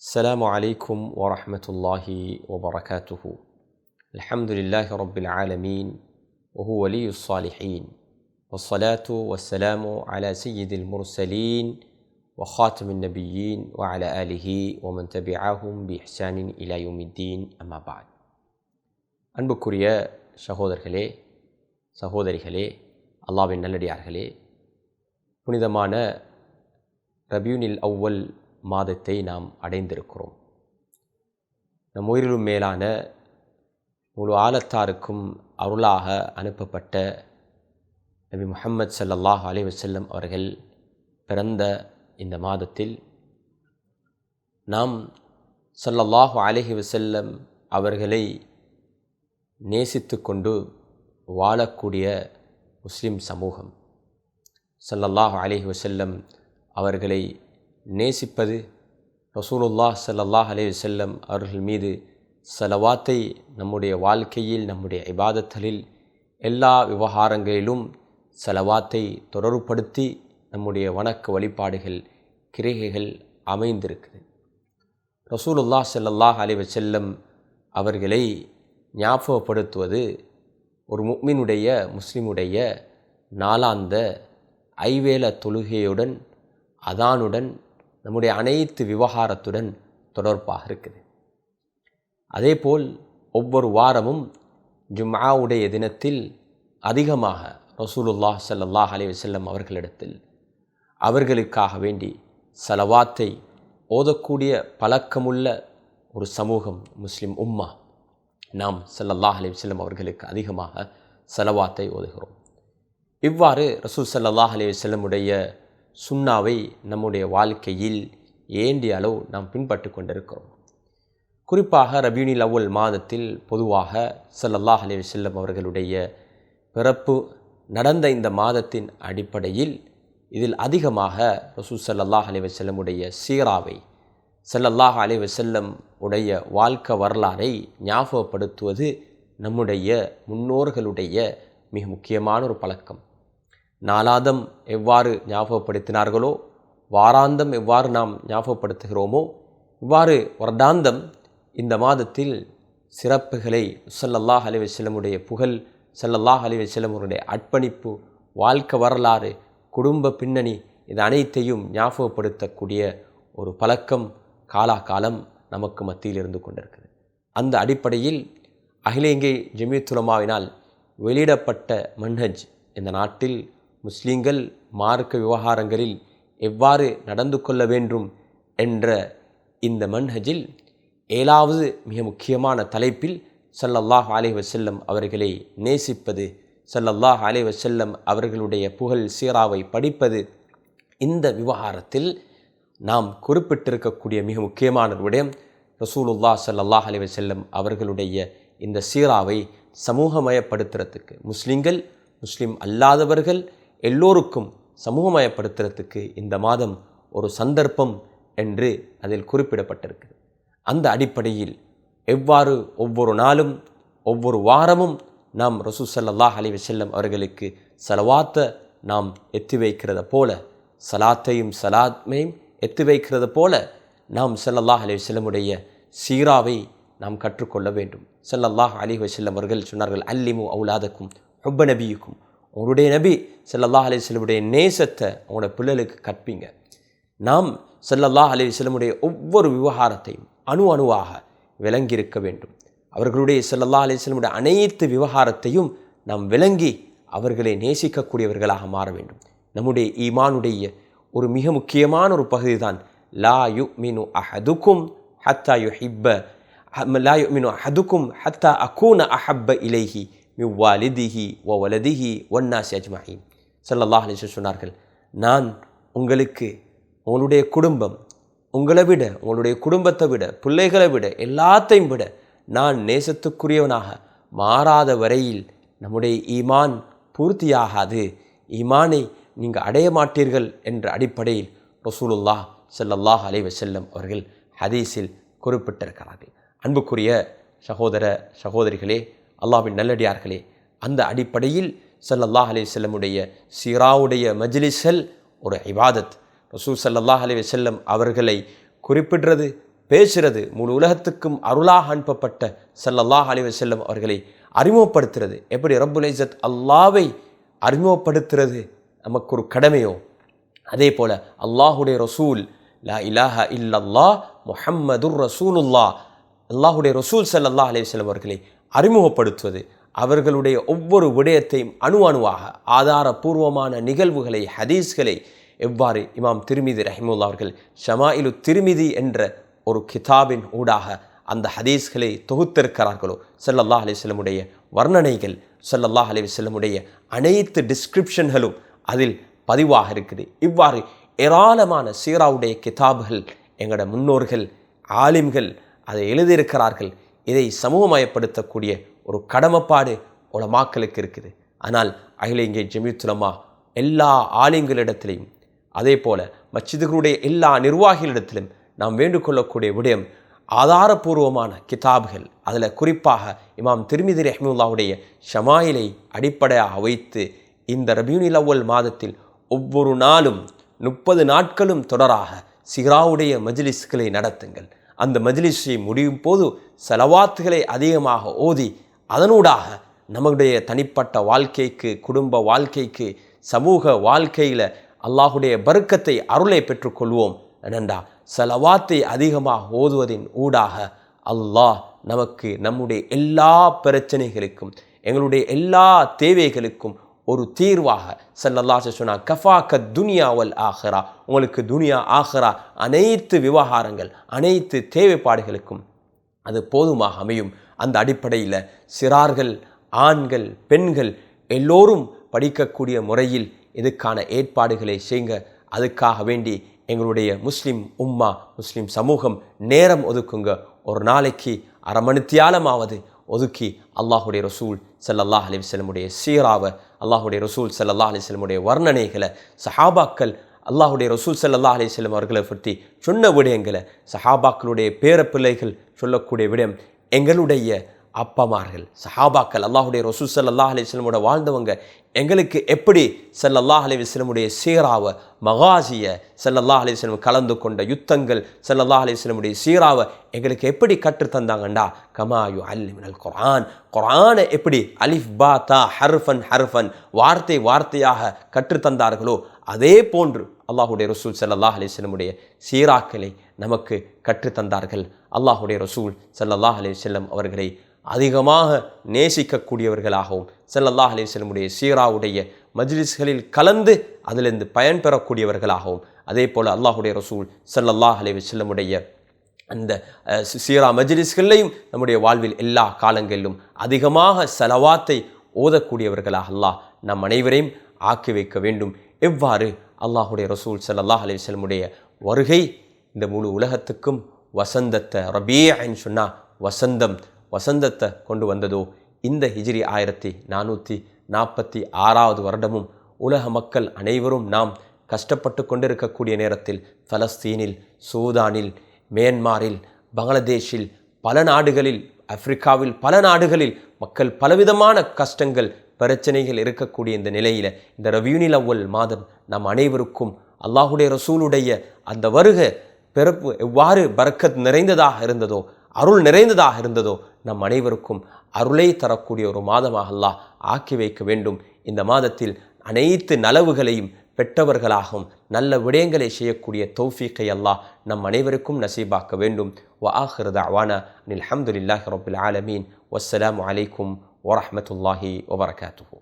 السلام عليكم ورحمة الله وبركاته الحمد لله رب العالمين وهو ولي الصالحين والصلاة والسلام على سيد المرسلين وخاتم النبيين وعلى آله ومن تبعهم بإحسان إلى يوم الدين أما بعد அன்புக்குரிய சகோதரர்களே சகோதரிகளே அல்லாவின் நல்லடியார்களே புனிதமான ரபியூனில் அவ்வல் மாதத்தை நாம் அடைந்திருக்கிறோம். நம் உயிரிலும் மேலான முழு ஆலத்தாருக்கும் அருளாக அனுப்பப்பட்ட நபி முஹம்மது சல்லாஹ் அலி வசல்லம் அவர்கள் பிறந்த இந்த மாதத்தில் நாம் சல்லல்லாஹு அலஹி வசல்லம் அவர்களை நேசித்து கொண்டு வாழக்கூடிய முஸ்லிம் சமூகம். சல்லல்லாஹு அலஹி வசல்லம் அவர்களை நேசிப்பது ரசூலுல்லாஹ் சல்லாஹ் அலைஹி செல்லம் அவர்கள் மீது செலவாத்தை நம்முடைய வாழ்க்கையில் நம்முடைய இபாதத்தலில் எல்லா விவகாரங்களிலும் செலவாத்தை தொடர்புபடுத்தி நம்முடைய வணக்க வழிபாடுகள் கிரிகைகள் அமைந்திருக்குது. ரசூலுல்லாஹ் செல்லல்லாஹ் அலைஹி செல்லம் அவர்களை ஞாபகப்படுத்துவது ஒரு முக்மினுடைய முஸ்லிமுடைய நாளாந்த ஐவேல தொழுகையுடன் அதானுடன் நம்முடைய அனைத்து விவகாரத்துடன் தொடர்பாக இருக்குது. அதேபோல் ஒவ்வொரு வாரமும் ஜும்மாவுடைய தினத்தில் அதிகமாக ரசூலுல்லாஹ் சல்லாஹ் அலி வசல்லம் அவர்களிடத்தில் அவர்களுக்காக வேண்டி சலவாத்தை ஓதக்கூடிய பழக்கமுள்ள ஒரு சமூகம் முஸ்லிம் உம்மா நாம் சல்லல்லாஹ் அலி வல்லம் அவர்களுக்கு அதிகமாக சலவாத்தை ஓதுகிறோம். இவ்வாறு ரசூல் சல்லாஹ் அலி வல்லமுடைய சுண்ணாவை நம்முடைய வாழ்க்கையில் ஏண்டிய அளவு நாம் பின்பற்றி கொண்டிருக்கிறோம். குறிப்பாக ரபியூனில் அவ்வல் மாதத்தில் பொதுவாக சல்லல்லாஹ் அலி வஸல்லம் அவர்களுடைய பிறப்பு நடந்த இந்த மாதத்தின் அடிப்படையில் இதில் அதிகமாக ரசூல் சல்லல்லாஹ் அலி வசல்லமுடைய சீராவை சல்லல்லாஹ் அலி வசல்லம் உடைய வாழ்க்கை வரலாறை ஞாபகப்படுத்துவது நம்முடைய முன்னோர்களுடைய மிக முக்கியமான ஒரு பழக்கம். நாலாதம் எவ்வாறு ஞாபகப்படுத்தினார்களோ வாராந்தம் எவ்வாறு நாம் ஞாபகப்படுத்துகிறோமோ இவ்வாறு வருடாந்தம் இந்த மாதத்தில் சிறப்புகளை சல்லல்லாஹ் அலி வசலமுடைய புகழ் சல்லல்லாஹ் அலி வசலமுடைய அர்ப்பணிப்பு வாழ்க்கை வரலாறு குடும்ப பின்னணி இது அனைத்தையும் ஞாபகப்படுத்தக்கூடிய ஒரு பழக்கம் காலாகாலம் நமக்கு மத்தியில் இருந்து கொண்டிருக்குது அந்த அடிப்படையில் அகில இங்கே ஜமியத்துலமாவினால் வெளியிடப்பட்ட மன்ஹஜ் இந்த நாட்டில் முஸ்லீம்கள் மார்க்க விவகாரங்களில் எவ்வாறு நடந்து கொள்ள வேண்டும் என்ற இந்த மன்ஹஜில் ஏழாவது மிக முக்கியமான தலைப்பில் சல்லல்லாஹ் அலே வசல்லம் அவர்களை நேசிப்பது சல்லல்லாஹ் அலே வசல்லம் அவர்களுடைய புகழ் சீராவை படிப்பது இந்த விவகாரத்தில் நாம் குறிப்பிட்டிருக்கக்கூடிய மிக முக்கியமான விடயம். ரசூலுல்லா சல்லல்லாஹ் அலி வசல்லம் அவர்களுடைய இந்த சீராவை சமூகமயப்படுத்துறதுக்கு. முஸ்லீம்கள் முஸ்லீம் அல்லாதவர்கள் எல்லோருக்கும் சமூகமயப்படுத்துறதுக்கு இந்த மாதம் ஒரு சந்தர்ப்பம் என்று அதில் குறிப்பிடப்பட்டிருக்குது. அந்த அடிப்படையில் எவ்வாறு ஒவ்வொரு நாளும் ஒவ்வொரு வாரமும் நாம் ரசூ சல்லாஹ் அலி வசல்லம் அவர்களுக்கு சலவாத்த நாம் எத்தி வைக்கிறத போல சலாத்தையும் சலாத்மையும் எத்தி வைக்கிறது போல நாம் செல்லல்லாஹ் அலி வசல்லமுடைய சீராவை நாம் கற்றுக்கொள்ள வேண்டும். செல்லல்லாஹ் அலி வசல்லம் அவர்கள் சொன்னார்கள் அல்லிமு அவுலாதக்கும் ஹொப்ப நபியுக்கும். உங்களுடைய நபி செல்லல்லா அலி செல்லமுடைய நேசத்தை அவங்களோட பிள்ளைகளுக்கு கற்பீங்க. நாம் செல்லல்லா அலி செல்லமுடைய ஒவ்வொரு விவகாரத்தையும் அணு அணுவாக விளங்கியிருக்க வேண்டும். அவர்களுடைய செல்லல்லா அலி செல்லமுடைய அனைத்து விவகாரத்தையும் நாம் விளங்கி அவர்களை நேசிக்கக்கூடியவர்களாக மாற வேண்டும். நம்முடைய ஈமானுடைய ஒரு மிக முக்கியமான ஒரு பகுதி தான் லா யு மினு அஹதுக்கும் ஹத்தா யு ஹிப்ப லா யு மினு அஹதுக்கும் ஹத்தா அகூன அஹப்ப இலைஹி மிவ்வாலிதிஹி ஓ வலதிஹி ஒன்னாசி அஜ்மஹீன் சல்லல்லாஹ் அலிஸ் சொன்னார்கள் நான் உங்களுக்கு உங்களுடைய குடும்பம் உங்களை விட உங்களுடைய குடும்பத்தை விட பிள்ளைகளை விட எல்லாத்தையும் விட நான் நேசத்துக்குரியவனாக மாறாத வரையில் நம்முடைய ஈமான் பூர்த்தியாகாது. ஈமானை நீங்கள் அடைய மாட்டீர்கள் என்ற அடிப்படையில் ரசூலுல்லா செல்லல்லாஹ் அலை செல்லம் அவர்கள் ஹதீஸில் குறிப்பிட்டிருக்கிறார்கள். அன்புக்குரிய சகோதர சகோதரிகளே அல்லாவின் நல்லடியார்களே அந்த அடிப்படையில் சல்லல்லாஹ் அலி செல்லமுடைய சீராவுடைய மஜ்லிசல் ஒரு இபாதத். ரசூல் சல்லல்லாஹ் அலி செல்லம் அவர்களை குறிப்பிடுறது பேசுறது முழு உலகத்துக்கும் அருளாக அனுப்பப்பட்ட சல்லல்லாஹ் அலி செல்லம் அவர்களை அறிமுகப்படுத்துறது. எப்படி? ரப்புல் இஸ்ஸத் அல்லாவை அறிமுகப்படுத்துறது நமக்கு ஒரு கடமையோ? அதே போல் அல்லாஹுடைய ரசூல் லா இலாஹ இல்லல்லா முஹம்மதுர் ரசூலுல்லா அல்லாஹுடைய ரசூல் சல்லல்லாஹ் அலி செல்லம் அவர்களை அறிமுகப்படுத்துவது அவர்களுடைய ஒவ்வொரு விடயத்தையும் அணு அணுவாக ஆதாரபூர்வமான நிகழ்வுகளை ஹதீஸ்களை எவ்வாறு இமாம் திருமிதி ரஹிமுல்லா அவர்கள் ஷமாயிலு திருமிதி என்ற ஒரு கிதாபின் ஊடாக அந்த ஹதீஸ்களை தொகுத்திருக்கிறார்களோ? ஸல்லல்லாஹு அலைஹி வர்ணனைகள் ஸல்லல்லாஹு அலிவசல்லமுடைய அனைத்து டிஸ்கிரிப்ஷன்களும் அதில் பதிவாக இருக்குது. இவ்வாறு ஏராளமான சீராவுடைய கிதாபுகள் எங்களோட முன்னோர்கள் ஆலிம்கள் அதை எழுதியிருக்கிறார்கள். இதை சமூகமயப்படுத்தக்கூடிய ஒரு கடமைப்பாடு உலமாக்களுக்கு இருக்குது. ஆனால் அகில இங்கே ஜெமித்துலமா எல்லா ஆலயங்களிடத்திலையும் அதே போல மச்சிதுகளுடைய எல்லா நிர்வாகிகளிடத்திலும் நாம் வேண்டுகொள்ளக்கூடிய விடயம் ஆதாரபூர்வமான கிதாபுகள். அதில் குறிப்பாக இமாம் திருமிதி ரஹ்முல்லாவுடைய ஷமாயிலை அடிப்படையாக வைத்து இந்த ரபியூனில் அவ்வல் மாதத்தில் ஒவ்வொரு நாளும் முப்பது நாட்களும் தொடராக சிகராவுடைய மஜ்லிஸ்களை நடத்துங்கள். அந்த மஜ்லிஸை முடியும் போது செலவாத்துகளை அதிகமாக ஓதி அதனூடாக நம்முடைய தனிப்பட்ட வாழ்க்கைக்கு குடும்ப வாழ்க்கைக்கு சமூக வாழ்க்கையில் அல்லாஹுடைய பருக்கத்தை அருளை பெற்றுக்கொள்வோம். என்னண்டா? செலவாத்தை அதிகமாக ஓதுவதின் ஊடாக அல்லாஹ் நமக்கு நம்முடைய எல்லா பிரச்சனைகளுக்கும் எங்களுடைய எல்லா தேவைகளுக்கும் ஒரு தீர்வாக சல்லல்லாஹு சொன்னா கஃபா க துனியா வல் ஆஹரா. உங்களுக்கு துனியா ஆஹரா அனைத்து விவகாரங்கள் அனைத்து தேவைப்பாடுகளுக்கும் அது போதுமாக அமையும். அந்த அடிப்படையில் சிறார்கள் ஆண்கள் பெண்கள் எல்லோரும் படிக்கக்கூடிய முறையில் இதுக்கான ஏற்பாடுகளை செய்யுங்க. அதுக்காக வேண்டி எங்களுடைய முஸ்லீம் உம்மா முஸ்லீம் சமூகம் நேரம் ஒதுக்குங்க. ஒரு நாளைக்கு அரை மணித்தியாலமாவது ஒதுக்கி அல்லாஹுடைய ரசூல் ஸல்லல்லாஹு அலைஹி வஸல்லமுடைய சீராவை அல்லாஹுடைய ரசூல் சல்லா அலிஸ்லமுடைய வர்ணனைகளை சஹாபாக்கள் அல்லாஹுடைய ரசூல் சல்லா அலிஸ்லம் அவர்களை பற்றி சொன்ன விடயங்களை சஹாபாக்களுடைய பேரப்பிள்ளைகள் சொல்லக்கூடிய விடயம் எங்களுடைய அப்பமார்கள் சஹாபாக்கள் அல்லாஹுடைய ரசூல் சல்லா அலிஸ்லமோட வாழ்ந்தவங்க எங்களுக்கு எப்படி செல்லல்லாஹ் அலைஹி சீராவை மகாசிய செல்லல்லாஹ் அலி வஸல்லம் கலந்து கொண்ட யுத்தங்கள் செல்லல்லாஹ் அலைஹி சீராவை எங்களுக்கு எப்படி கற்றுத் தந்தாங்கண்டா? கமாயு அல்லிமினல் குரான் குரானை எப்படி அலிஃப் பா தா ஹர்ஃபன் ஹர்ஃபன் வார்த்தை வார்த்தையாக கற்றுத் தந்தார்களோ அதே போன்று அல்லாஹுடைய ரசூல் செல்லல்லாஹ் அலி வஸல்லமுடைய சீராக்களை நமக்கு கற்றுத் தந்தார்கள். அல்லாஹுடைய ரசூல் செல்லல்லாஹ் அலி வஸல்லம் அவர்களை அதிகமாக நேசிக்கக்கூடியவர்களாகவும் செல்லல்லாஹ் அலைஹி வஸல்லமுடைய சீராவுடைய மஜ்லிஸ்களில் கலந்து அதிலிருந்து பயன் பெறக்கூடியவர்களாகவும் அதே போல் அல்லாஹுடைய ரசூல் செல்லல்லாஹ் அலி வஸல்லமுடைய அந்த சீரா மஜ்லிஸ்களையும் நம்முடைய வாழ்வில் எல்லா காலங்களிலும் அதிகமாக செலவாத்தை ஓதக்கூடியவர்களாக அல்லாஹ் நம் அனைவரையும் ஆக்கி வைக்க வேண்டும். எவ்வாறு அல்லாஹுடைய ரசூல் செல்லல்லாஹ் அலி வஸல்லமுடைய வருகை இந்த முழு உலகத்துக்கும் வசந்தத்தை ரபியன்னு சொன்னால் வசந்தம் வசந்தத்தை கொண்டு வந்ததோ இந்த ஹிஜ்ரி ஆயிரத்தி நானூற்றி நாற்பத்தி ஆறாவது வருடமும் உலக மக்கள் அனைவரும் நாம் கஷ்டப்பட்டு கொண்டிருக்கக்கூடிய நேரத்தில் பலஸ்தீனில் சூதானில் மியான்மாரில் பங்களாதேஷில் பல நாடுகளில் ஆப்பிரிக்காவில் பல நாடுகளில் மக்கள் பலவிதமான கஷ்டங்கள் பிரச்சனைகள் இருக்கக்கூடிய இந்த நிலையில் இந்த ரவியூனில் அவ்வல் மாதம் நம் அனைவருக்கும் அல்லாஹுடைய ரசூலுடைய அந்த வருக பிறப்பு எவ்வாறு பரக்கத் நிறைந்ததாக இருந்ததோ அருள் நிறைந்ததாக இருந்ததோ நம் அனைவருக்கும் அருளை தரக்கூடிய ஒரு மாதமாக அல்லாஹ் ஆக்கி வைக்க வேண்டும். இந்த மாதத்தில் அனைத்து நலவுகளையும் பெற்றவர்களாகவும் நல்ல விடயங்களை செய்யக்கூடிய தௌஃபீக்கை அல்லாஹ் நம் அனைவருக்கும் நசீபாக்க வேண்டும். வ ஆஹிர் தஅவானா அனில் ஹம்துலில்லாஹி ரப்பில் ஆலமீன். வஸ்ஸலாம் அலைக்கும் வரமத்துல்லாஹி வபரகாத்துஹு